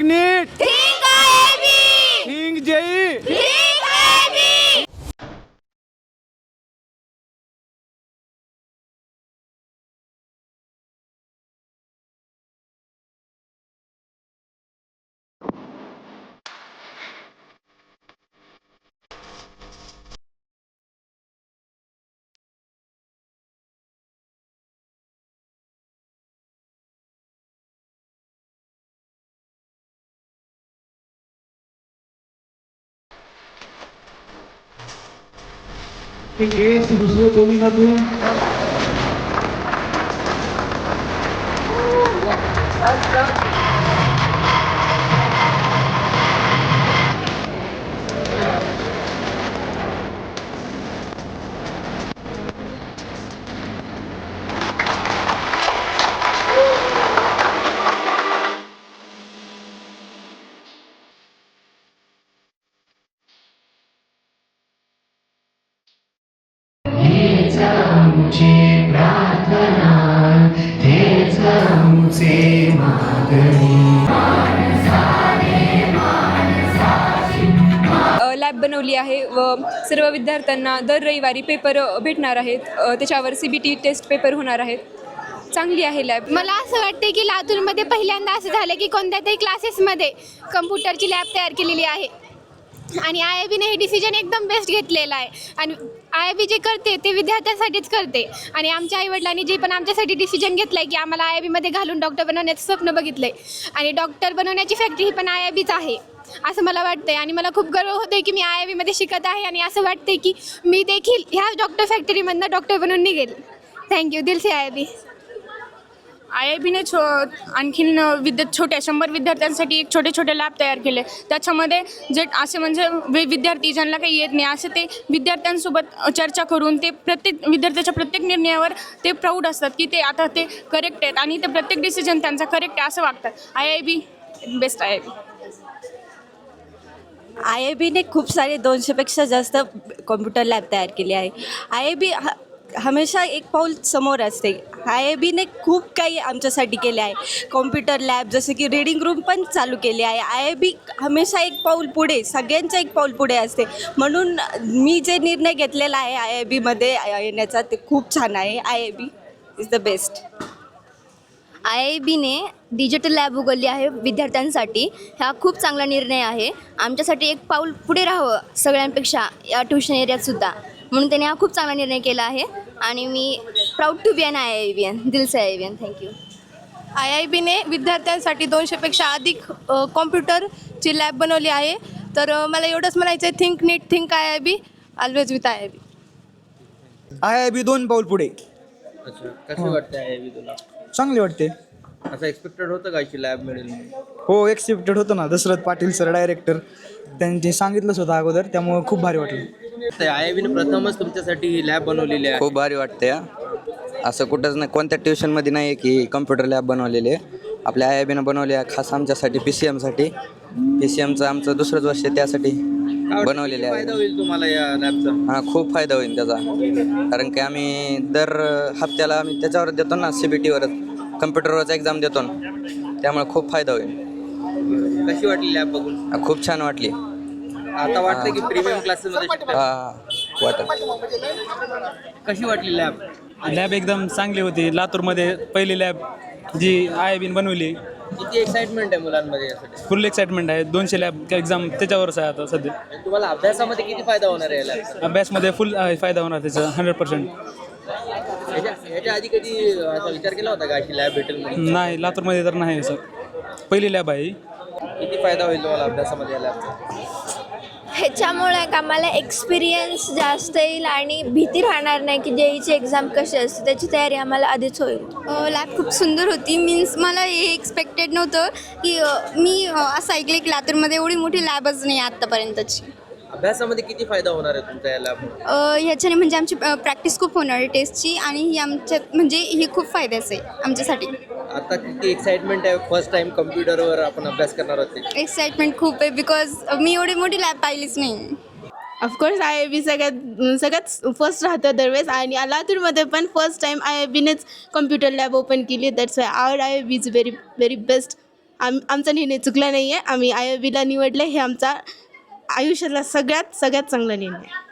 Think Esse do seu dominador. Lab बनवली आहे व सर्व विद्यार्थ्यांना दर रविवारी पेपर भेटणार आहेत. त्याच्यावर C B T test paper होणार आहेत. चांगली आहे लॅब. मला असं वाटते की लातूरमध्ये पहिल्यांदा असं झालं की कोणत्या तरी क्लासेसमध्ये कम्प्युटरची लॅब तयार केलेली आहे. आणि आय आय बीने हे डिसिजन एकदम बेस्ट घेतलेलं आहे. आणि आय आय बी जे करते ते विद्यार्थ्यांसाठीच करते. आणि आमच्या आईवडिलांनी जे पण आमच्यासाठी डिसिजन घेतलं आहे की आम्हाला आय आय बीमध्ये घालून डॉक्टर बनवण्याचं स्वप्न बघितलं आहे आणि डॉक्टर बनवण्याची फॅक्टरी ही पण आय आय बीच आहे असं मला वाटतंय. आणि मला खूप गर्व होतोय आहे की मी आय आय बीमध्ये शिकत आहे आणि असं वाटतंय की मी देखील ह्या डॉक्टर फॅक्टरीमधनं डॉक्टर बनवून निघेल. थँक्यू दिल से I I B. I I बीने छो आणखीन विद्या छोट्या शंभर विद्यार्थ्यांसाठी एक छोटे छोटे लॅब तयार केले. त्याच्यामध्ये जे असे म्हणजे वे विद्यार्थी ज्यांना काही येत नाही असे ते विद्यार्थ्यांसोबत चर्चा करून ते प्रत्येक विद्यार्थ्याच्या प्रत्येक निर्णयावर ते प्राऊड असतात की ते आता ते करेक्ट आहेत आणि ते प्रत्येक डिसिजन त्यांचा करेक्ट आहे असं वागतात. I I B best I I B. I I बीने खूप सारे दोनशेपेक्षा जास्त कॉम्प्युटर लॅब तयार केली आहे. आय आय बी हा हमेशा एक पाऊल समोर असते. आय आय बीने खूप काही आमच्यासाठी केले आहे. कॉम्प्युटर लॅब जसं की रीडिंग रूम पण चालू केली आहे. आय आय बी हमेशा एक पाऊल पुढे सगळ्यांचं एक पाऊल पुढे असते. म्हणून मी जे निर्णय घेतलेला आहे आय आय बीमध्ये येण्याचा ते खूप छान आहे. I I B is the best I I बीने डिजिटल लॅब उघडली आहे विद्यार्थ्यांसाठी. हा खूप चांगला निर्णय आहे. आमच्यासाठी एक पाऊल पुढे राहावं सगळ्यांपेक्षा या ट्युशन एरियातसुद्धा म्हणून त्याने हा खूप चांगला निर्णय केला आहे. आणि मी proud to be an I I Bian दिलसे I I Bian thank you I I बीने विद्यार्थ्यांसाठी दोनशेपेक्षा अधिक कॉम्प्युटरची लॅब बनवली आहे. तर मला एवढंच म्हणायचं आहे think NEET think I I B always with I I B I I B दोन पाऊल पुढे. अच्छा कशी वाटते आहे बी तुला? चांगले वाटते. असं एक्सपेक्टेड होतं का अशी लॅब मिळेल? हो एक्सेप्टेड होतं ना. दशरथ पाटील सर डायरेक्टर त्यांनी सांगितलंच होतं अगोदर त्यामुळं खूप भारी वाटलं. ते आय बीने प्रथमच तुमच्यासाठी ही लॅब बनवलेली आहे. खूप भारी वाटते. असं कुठंच नाही कोणत्या ट्युशनमध्ये नाही आहे की कम्प्युटर लॅब बनवलेली आहे. आपल्या आय आय बीनं बनवली आहे खास आमच्यासाठी पी सी एमसाठी पी सी एमचं आमचं दुसरंच वर्ष आहे त्यासाठी बनवलेले फायदा आहे. होईल तुम्हाला या लॅबचा हां खूप फायदा होईल त्याचा. कारण की आम्ही दर हप्त्याला आम्ही त्याच्यावर देतो ना सी बी टीवरच कम्प्युटरवरच एक्झाम देतो ना. त्यामुळे खूप फायदा होईल. कशी वाटली लॅब बघून? खूप छान वाटली. आता वाटतं की प्रीमियम क्लासेसमध्ये शिकताय. हा. वाटत कशी वाटली लॅब लॅब एकदम चांगली होती. लातूरमध्ये पहिली लॅब जी आय बीन बनवली. किती एक्साइटमेंट आहे मुलांमध्ये यासाठी? फुल एक्साइटमेंट आहे. दोनशे लॅब एक्झाम त्याच्यावरच आहे आता सध्या. तुम्हाला अभ्यासामध्ये किती फायदा होणार आहे या लॅबचा अभ्यासमध्ये फुल फायदा होणार त्याचा हंड्रेड पर्सेंट ह्याच्या आधी कधी असा विचार केला होता का अशी लॅब भेटेल म्हणून? नाही लातूरमध्ये तर नाही सर. पहिली लॅब आहे ही. किती फायदा होईल तुम्हाला अभ्यासामध्ये या लॅबचा ह्याच्यामुळे का मला एक्सपिरियन्स जास्त येईल आणि भीती राहणार नाही की जेईची एक्झाम कशी असते त्याची तयारी आम्हाला आधीच होईल. लॅब खूप सुंदर होती. मीन्स मला हे एक्सपेक्टेड नव्हतं की मी असं ऐकलं की लातूरमध्ये एवढी मोठी लॅबच नाही आत्तापर्यंतची अभ्यासामध्ये किती फायदा होणार आहे तुमच्या या लॅब अ, ह्याच्याने म्हणजे आमची प्रॅक्टिस खूप होणार आहे टेस्टची आणि ही आमच्यात म्हणजे ही खूप फायद्याचं आहे आमच्यासाठी. आता किती एक्साइटमेंट आहे फर्स्ट टाइम कम्प्युटरवर आपण अभ्यास करणार आहोत ते? एक्साइटमेंट खूप आहे बिकॉज मी एवढी मोठी लॅब पाहिलीच नाही. ऑफकोर्स आय आय बी सगळ्यात सगळ्यात फर्स्ट राहतं दरवेळेस आणि लातूरमध्ये पण फर्स्ट टाईम आय आय बीनेच कम्प्युटर लॅब ओपन केली. That's why our I I B is very very best आम आमचा निर्णय चुकला नाही आहे आम्ही आय आय बीला निवडले हे आमचा आयुष्यातला सगळ्यात सगळ्यात चांगला निर्णय आहे.